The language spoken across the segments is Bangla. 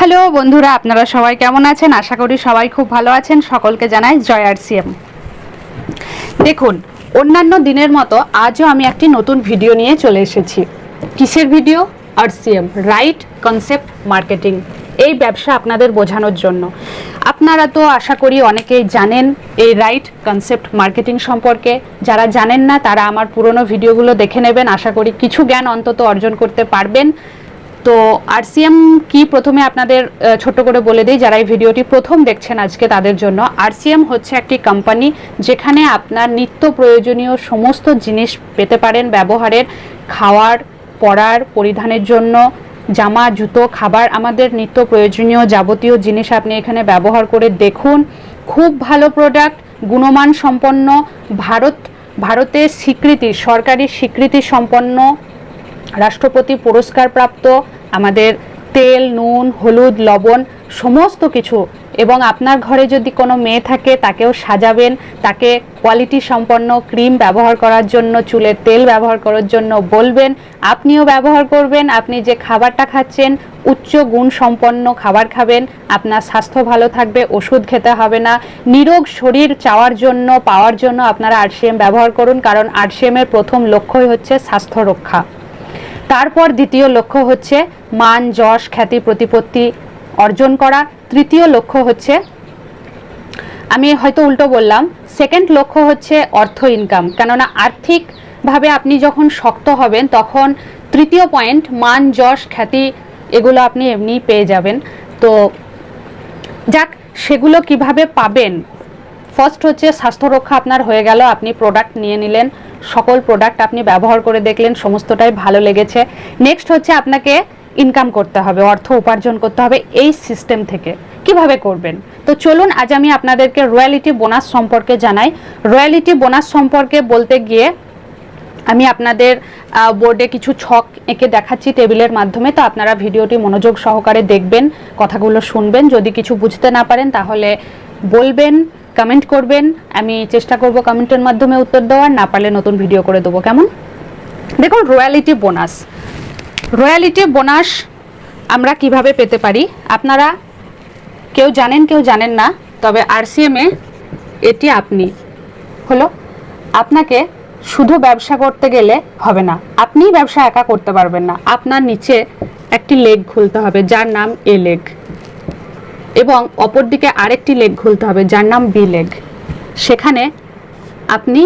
হ্যালো বন্ধুরা, আপনারা সবাই কেমন আছেন? আশা করি সবাই খুব ভালো আছেন। সকলকে জানাই জয় আর সিএম দেখুন, অন্যান্য দিনের মতো আজও আমি একটি নতুন ভিডিও নিয়ে চলে এসেছি। কিসের ভিডিও? আর সিএম রাইট কনসেপ্ট মার্কেটিং। এই ব্যবসা আপনাদের বোঝানোর জন্য। আপনারা তো আশা করি অনেকেই জানেন এই রাইট কনসেপ্ট মার্কেটিং সম্পর্কে। যারা জানেন না, তারা আমার পুরনো ভিডিওগুলো দেখে নেবেন। আশা করি কিছু জ্ঞান অন্তত অর্জন করতে পারবেন। তো আরসিএম কি প্রথমে আপনাদের ছোট্ট করে বলে দিই, যারা এই ভিডিওটি প্রথম দেখছেন আজকে তাদের জন্য, আরসিএম হচ্ছে একটি কোম্পানি যেখানে আপনার নিত্য প্রয়োজনীয় সমস্ত জিনিস পেতে পারেন ব্যবহারের, খাওয়ার, পড়ার, পরিধানের জন্য, জামা, জুতো, খাবার, আমাদের নিত্য প্রয়োজনীয় যাবতীয় জিনিস আপনি এখানে ব্যবহার করে দেখুন। খুব ভালো প্রোডাক্ট গুণমান সম্পন্ন, ভারত, ভারতের স্বীকৃতি, সরকারি স্বীকৃতি সম্পন্ন রাষ্ট্রপতি পুরস্কার প্রাপ্ত আমাদের তেল, নুন, হলুদ, লবণ সমস্ত কিছু এবং আপনার ঘরে যদি কোনো মেয়ে থাকে তাকেও সাজাবেন। তাকে কোয়ালিটি সম্পন্ন ক্রিম ব্যবহার করার জন্য, চুলের তেল ব্যবহার করার জন্য বলবেন, আপনিও ব্যবহার করবেন, আপনি যে খাবারটা খাচ্ছেন, উচ্চ গুণ সম্পন্ন খাবার খাবেন, আপনার স্বাস্থ্য ভালো থাকবে, ওষুধ খেতে হবে না, নিরোগ শরীর চাওয়ার জন্য, পাওয়ার জন্য আপনারা আরসিএম ব্যবহার করুন, কারণ আরসিএমের প্রথম লক্ষ্যই হচ্ছে স্বাস্থ্য রক্ষা। তারপর দ্বিতীয় লক্ষ্য হচ্ছে মান, যশ, খ্যাতি, প্রতিপত্তি অর্জন করা। তৃতীয় লক্ষ্য হচ্ছে, আমি হয়তো উল্টো বললাম সেকেন্ড লক্ষ্য হচ্ছে অর্থ ইনকাম কেননা আর্থিকভাবে আপনি যখন শক্ত হবেন, তখন তৃতীয় পয়েন্ট মান, যশ, খ্যাতি, এগুলো আপনি এমনিই পেয়ে যাবেন। তো যাক, সেগুলো কীভাবে পাবেন ফার্স্ট হচ্ছে স্বাস্থ্য রক্ষা আপনার হয়ে গেল, আপনি প্রোডাক্ট নিয়ে নিলেন, সকল প্রোডাক্ট আপনি ব্যবহার করে দেখলেন, সমস্তটাই ভালো লেগেছে। নেক্সট হচ্ছে আপনাকে ইনকাম করতে হবে, অর্থ উপার্জন করতে হবে এই সিস্টেম থেকে। কীভাবে করবেন? তো চলুন, আজ আমি আপনাদেরকে রয়্যালিটি বোনাস সম্পর্কে জানাই। রয়্যালিটি বোনাস সম্পর্কে বলতে গিয়ে আমি আপনাদের বোর্ডে কিছু ছক এঁকে দেখাচ্ছি টেবিলের মাধ্যমে, তো আপনারা ভিডিওটি মনোযোগ সহকারে দেখবেন, কথাগুলো শুনবেন। যদি কিছু বুঝতে না পারেন, তাহলে বলবেন। কমেন্ট করবেন। আমি চেষ্টা করব কমেন্টের মাধ্যমে উত্তর দেওয়ার, না পারলে নতুন ভিডিও করে দেবো। কেমন? দেখুন রয়্যালিটি বোনাস রয়্যালিটি বোনাস আমরা কীভাবে পেতে পারি? আপনারা কেউ জানেন কেউ জানেন না, তবে আরসিএমে এটি আপনি। হলো, আপনাকে শুধু ব্যবসা করতে গেলে হবে না আপনি ব্যবসা একা করতে পারবেন না। আপনার নিচে একটি লেগ খুলতে হবে, যার নাম এ লেগ এবং অপরদিকে আরেকটি লেগ খুলতে হবে, যার নাম বি লেগ সেখানে আপনি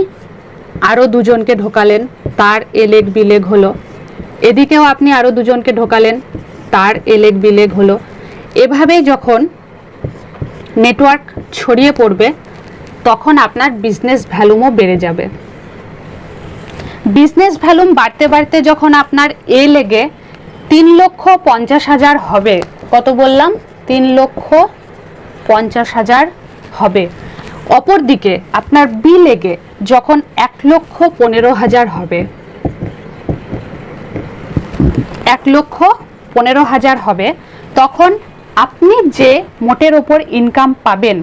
আরও দুজনকে ঢোকালেন, তার এ লেগ বি লেগ হলো। এদিকেও আপনি আরও দুজনকে ঢোকালেন, তার এ লেগ বি লেগ হলো। এভাবেই যখন নেটওয়ার্ক ছড়িয়ে পড়বে, তখন আপনার বিজনেস ভ্যালুমও বেড়ে যাবে। বিজনেস ভ্যালুম বাড়তে বাড়তে যখন আপনার এ লেগে তিন লক্ষ পঞ্চাশ হাজার হবে, কত বললাম? তিন লক্ষ পঞ্চাশ হাজার হবে। অপরদিকে আপনার বি লেগে যখন এক লক্ষ পনেরো হাজার হবে। এক লক্ষ পনেরো হাজার হবে, তখন আপনি যে মোটের ওপর ইনকাম পাবেন,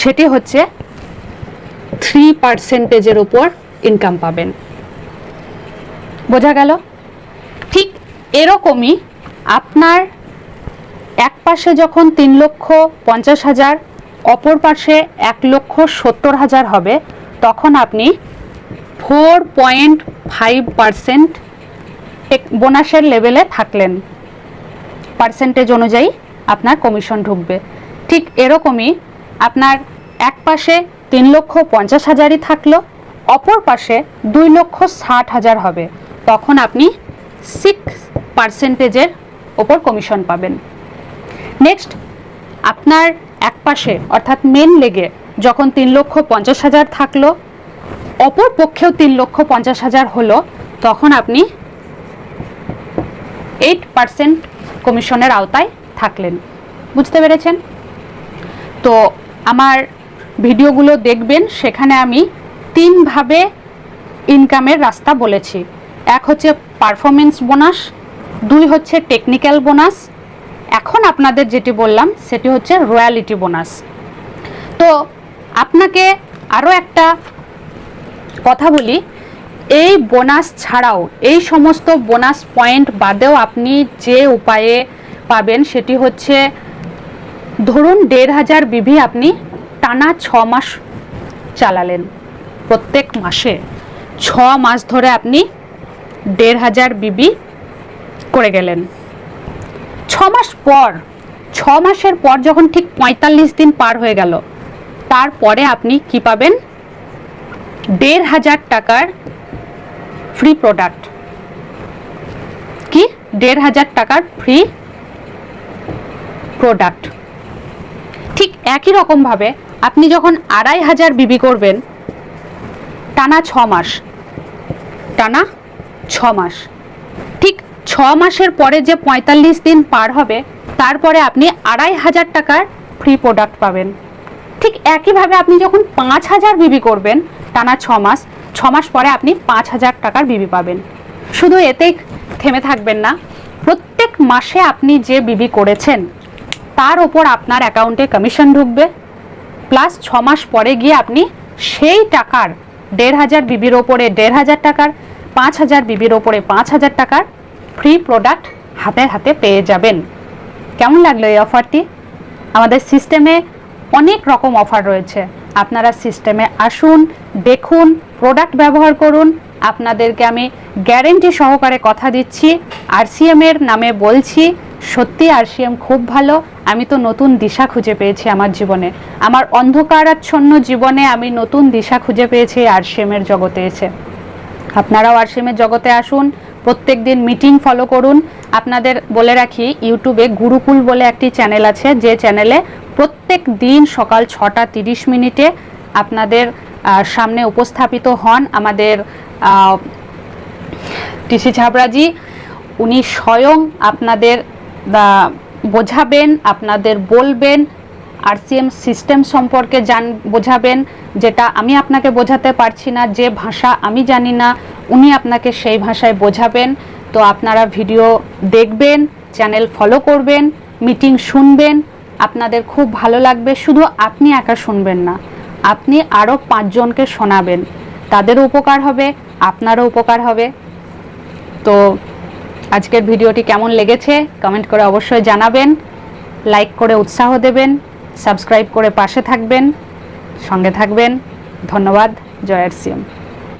সেটি হচ্ছে থ্রি পার্সেন্টেজের ওপর ইনকাম পাবেন। বোঝা গেল? ঠিক এরকমই আপনার পাশে যখন তিন লক্ষ পঞ্চাশ হাজার, অপর পাশে এক লক্ষ সত্তর হাজার হবে, তখন আপনি ফোর পয়েন্ট ফাইভ পার্সেন্ট বোনাসের লেভেলে থাকলেন। পার্সেন্টেজ অনুযায়ী আপনার কমিশন ঢুকবে। ঠিক এরকমই আপনার এক পাশে তিন লক্ষ পঞ্চাশ হাজারই থাকল, অপর পাশে দুই লক্ষ ষাট হাজার হবে। তখন আপনি সিক্স পার্সেন্টেজের ওপর কমিশন পাবেন। নেক্সট আপনার এক পাশে অর্থাৎ মেন লেগে যখন তিন লক্ষ পঞ্চাশ হাজার থাকল, অপর পক্ষেও তিন লক্ষ পঞ্চাশ হাজার হলো, তখন আপনি এইট পার্সেন্ট কমিশনের আওতায় থাকলেন। বুঝতে পেরেছেন? তো আমার ভিডিওগুলো দেখবেন, সেখানে আমি তিনভাবে ইনকামের রাস্তা বলেছি। এক হচ্ছে পারফরমেন্স বোনাস দুই হচ্ছে টেকনিক্যাল বোনাস এখন আপনাদের যেটি বললাম, সেটি হচ্ছে রয়্যালিটি বোনাস। তো আপনাকে আরও একটা কথা বলি, এই বোনাস ছাড়াও, এই সমস্ত বোনাস পয়েন্ট বাদেও আপনি যে উপায়ে পাবেন, সেটি হচ্ছে ধরুন দেড় হাজার বিভি আপনি টানা ছ মাস চালালেন, প্রত্যেক মাসে। ছ মাস ধরে আপনি দেড় হাজার বিবি করে গেলেন। ছ মাস পর ছ মাসের পর যখন ঠিক পঁয়তাল্লিশ দিন পার হয়ে গেল, তারপরে আপনি কি পাবেন? দেড় হাজার টাকার ফ্রি প্রোডাক্ট কি? দেড় হাজার টাকার ফ্রি প্রোডাক্ট ঠিক একই রকমভাবে আপনি যখন আড়াই হাজার বিবি করবেন, টানা ছ মাস টানা ছ মাস ছ মাসের পরে যে পঁয়তাল্লিশ দিন পার হবে, তারপরে আপনি আড়াই হাজার টাকার ফ্রি প্রোডাক্ট পাবেন। ঠিক একইভাবে আপনি যখন পাঁচ হাজার বিবি করবেন, টানা ছ মাস ছ মাস পরে আপনি পাঁচ হাজার টাকার বিবি পাবেন। শুধু এতেই থেমে থাকবেন না, প্রত্যেক মাসে আপনি যে বিবি করেছেন, তার ওপর আপনার অ্যাকাউন্টে কমিশন ঢুকবে। প্লাস ছ মাস পরে গিয়ে আপনি সেই টাকার, দেড় হাজার বিবির ওপরে দেড় হাজার টাকার, পাঁচ হাজার বিবির ওপরে পাঁচ হাজার টাকার ফ্রি প্রোডাক্ট হাতে হাতে পেয়ে যাবেন। কেমন লাগল এই অফারটি আমাদের সিস্টেমে অনেক রকম অফার রয়েছে। আপনারা সিস্টেমে আসুন, দেখুন প্রোডাক্ট ব্যবহার করুন। আপনাদেরকে আমি গ্যারেন্টি সহকারে কথা দিচ্ছি। আরসিএম এর নামে বলছি, সত্যি আরসিএম খুব ভালো। আমি তো নতুন দিশা খুঁজে পেয়েছি আমার জীবনে। আমার অন্ধকারাচ্ছন্ন জীবনে আমি নতুন দিশা খুঁজে পেয়েছি আরসিএম এর জগতে এসে। আপনারাও আরসিএমের জগতে আসুন প্রত্যেক দিন মিটিং ফলো করুন। আপনাদের বলে রাখি ইউটিউবে গুরুকুল বলে একটি চ্যানেল আছে, যে চ্যানেলে প্রত্যেক দিন সকাল ছটা তিরিশ মিনিটে আপনাদের সামনে উপস্থাপিত হন আমাদের টিসি ছাবরাজি। উনি স্বয়ং আপনাদের বোঝাবেন, আপনাদের বলবেন আরসিএম সিস্টেম সম্পর্কে জান, বোঝাবেন, যেটা আমি আপনাকে বোঝাতে পারছি না, যে ভাষা আমি জানি না, উনি আপনাকে সেই ভাষায় বোঝাবেন। তো আপনারা ভিডিও দেখবেন, চ্যানেল ফলো করবেন, মিটিং শুনবেন, আপনাদের খুব ভালো লাগবে, শুধু আপনি একা শুনবেন না, আপনি আরও পাঁচজনকে শোনাবেন। তাদেরও উপকার হবে, আপনারও উপকার হবে। তো আজকের ভিডিওটি কেমন লেগেছে, কমেন্ট করে অবশ্যই জানাবেন, লাইক করে উৎসাহ দেবেন সাবস্ক্রাইব করে পাশে থাকবেন সঙ্গে থাকবেন। ধন্যবাদ জয়ার সিএম